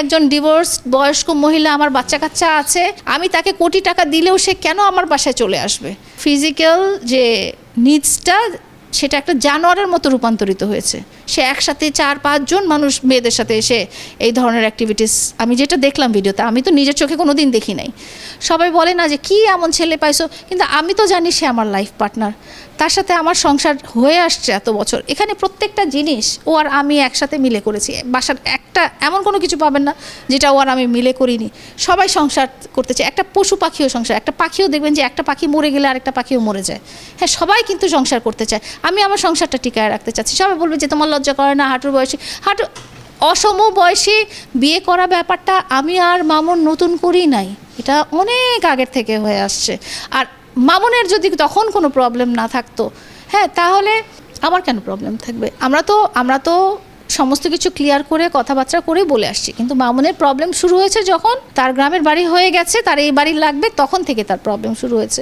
একজন ডিভোর্স বয়স্ক মহিলা আমার বাচ্চা কাচ্চা আছে, আমি তাকে কোটি টাকা দিলেও সে কেন আমার বাসায় চলে আসবে? ফিজিক্যাল যে নিডসটা সেটা একটা জানোয়ারের মতো রূপান্তরিত হয়েছে। সে একসাথে চার পাঁচজন মানুষ মেয়েদের সাথে এসে এই ধরনের অ্যাক্টিভিটিস আমি যেটা দেখলাম ভিডিওতে, আমি তো নিজের চোখে কোনো দিন দেখি নাই। সবাই বলে না যে, কি এমন ছেলে পাইছো? কিন্তু আমি তো জানি সে আমার লাইফ পার্টনার তার সাথে আমার সংসার হয়ে আসছে এত বছর। এখানে প্রত্যেকটা জিনিস ও আর আমি একসাথে মিলে করেছি। বাসার একটা, এমন কোনো কিছু পাবেন না যেটা ও আর আমি মিলে করিনি। সবাই সংসার করতে চায়। একটা পশু পাখিও সংসার, একটা পাখিও দেখবেন যে একটা পাখি মরে গেলে আরেকটা পাখিও মরে যায়। হ্যাঁ সবাই কিন্তু সংসার করতে চায়। আমি আমার সংসারটা টিকায় রাখতে চাচ্ছি। সবাই বলবে যে তোমার লজ্জা করে না, হাঁটুর বয়সী। হাঁটু, অসম বয়সে বিয়ে করা ব্যাপারটা আমি আর মামুন নতুন করি নাই। এটা অনেক আগের থেকে হয়ে আসছে। আর মামুনের যদি তখন কোনো প্রবলেম না থাকতো হ্যাঁ তাহলে আমার কেন প্রবলেম থাকবে? আমরা তো আমরা তো সমস্ত কিছু ক্লিয়ার করে, কথাবার্তা করে বলে আসছি। কিন্তু মামুনের প্রবলেম শুরু হয়েছে যখন তার গ্রামের বাড়ি হয়ে গেছে, তার এই বাড়ি লাগবে, তখন থেকে তার প্রবলেম শুরু হয়েছে।